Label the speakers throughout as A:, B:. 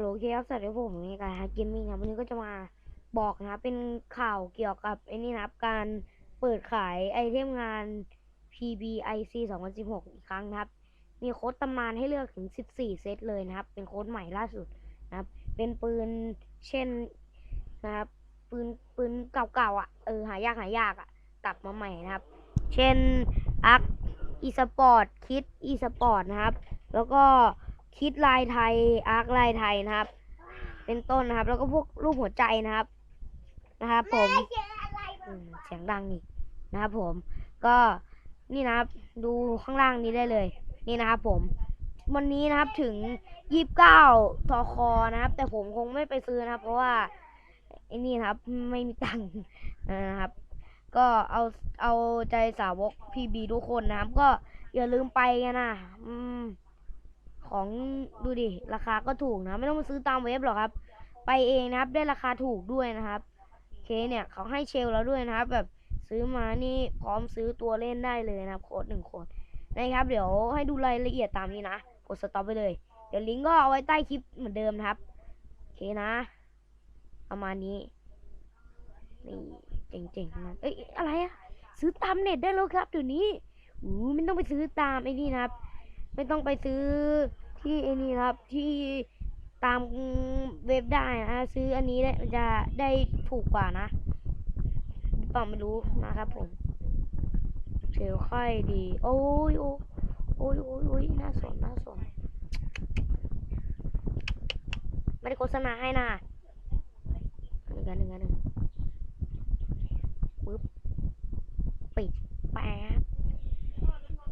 A: โหลโอเคครับสวัสดีผมในการฮาเกมมิ่งครับวันนี้ก็จะมาบอกนะครับเป็นข่าวเกี่ยวกับไอ้นี่นะครับการเปิดขายไอเทมงาน PBIC 2016 อีกครั้งนะครับ มีโค้ดตำนานให้เลือกถึง 14 เซตเลยนะครับ เป็นโค้ดใหม่ล่าสุดนะครับ เป็นปืนเช่นนะครับ ปืนปืนเก่าๆอะเออหายากหายากอะกลับมาใหม่นะครับ เช่นอักอีสปอร์ตคิดอีสปอร์ตนะครับ แล้วก็ คิดลายไทยอาร์คลายไทยนะครับ เป็นต้นนะครับ แล้วก็พวกรูปหัวใจนะครับนะครับผมอืมเสียงดังนี่นะครับผม ก็นี่นะครับ ดูข้างล่างนี้ได้เลย นี่นะครับผม วันนี้นะครับถึงยี่สิบเก้าทอคอนะครับ แต่ผมคงไม่ไปซื้อนะครับ เพราะว่าไอ้นี่นะครับ ไม่มีตังค์นะครับ ก็เอาเอาใจสาวกพีบีทุกคนนะครับ ก็อย่าลืมไปกันนะอืม ของดูดิราคาก็ถูกนะ ไม่ต้องมาซื้อตามเว็บหรอกครับ ไปเองนะครับ ได้ราคาถูกด้วยนะครับเคเนี่ยเขาให้เชลแล้วด้วยนะครับ แบบซื้อมานี่พร้อมซื้อตัวเล่นได้เลยนะครับ โค้ดหนึ่งโค้ดนะครับ เดี๋ยวให้ดูรายละเอียดตามนี้นะกดสต็อปไปเลย เดี๋ยวลิงก์ก็เอาไว้ใต้คลิปเหมือนเดิมนะครับโอเคนะ ประมาณนี้นี่เจ๋งๆนะเอ้ยอะไรอะซื้อตามเน็ตได้แล้วครับเดี๋ยวนี้อู้ไม่ต้องไปซื้อตามไอ้นี่นะครับ ไม่ต้องไปซื้อ ที่ไอ้นี่ครับที่ตามเว็บได้นะซื้ออันนี้ได้จะได้ถูกกว่านะหรือเปล่าไม่รู้นะครับผมเชลค่อยดี โอ้ยโอ้ยโอ้ยโอ้ยน่าสนน่าสนไม่ได้โฆษณาให้นะหนึ่งกันหนึ่งกันหนึ่งปึ๊บปิดแป๊บ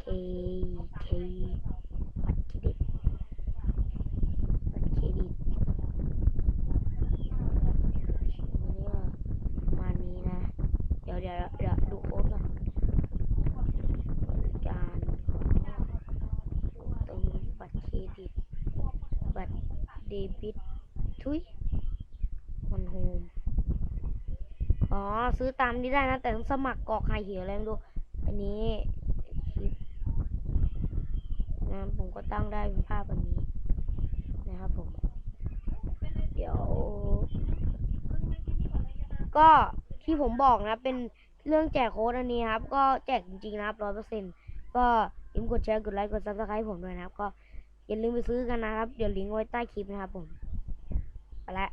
A: เคเคบัตรเครดิตบัตรเครดิตนี่ก็ประมาณนี้นะ เดี๋ยวเดี๋ยวดูโค้ดก่อนการเติมบัตรเครดิต บัตรเดบิต ทุยมันโฮม อ๋อ ซื้อตามนี้ได้นะ แต่ต้องสมัครกรอกไข่เหี่ยวอะไรไม่รู้ อันนี้คลิปนะผมก็ตั้งได้เป็นภาพแบบนี้นะครับผม เดี๋ยว ก็ ที่ผมบอกนะ เป็นเรื่องแจกโค้ดอันนี้ครับ ก็แจกจริงๆนะครับร้อยเปอร์เซ็นต์ก็อย่าลืมกดแชร์กดไลค์กดซับสไครต์ผมด้วยนะครับ ก็อย่าลืมไปซื้อกันนะครับ เดี๋ยวลิงก์ไว้ใต้คลิปนะครับผม ไปละ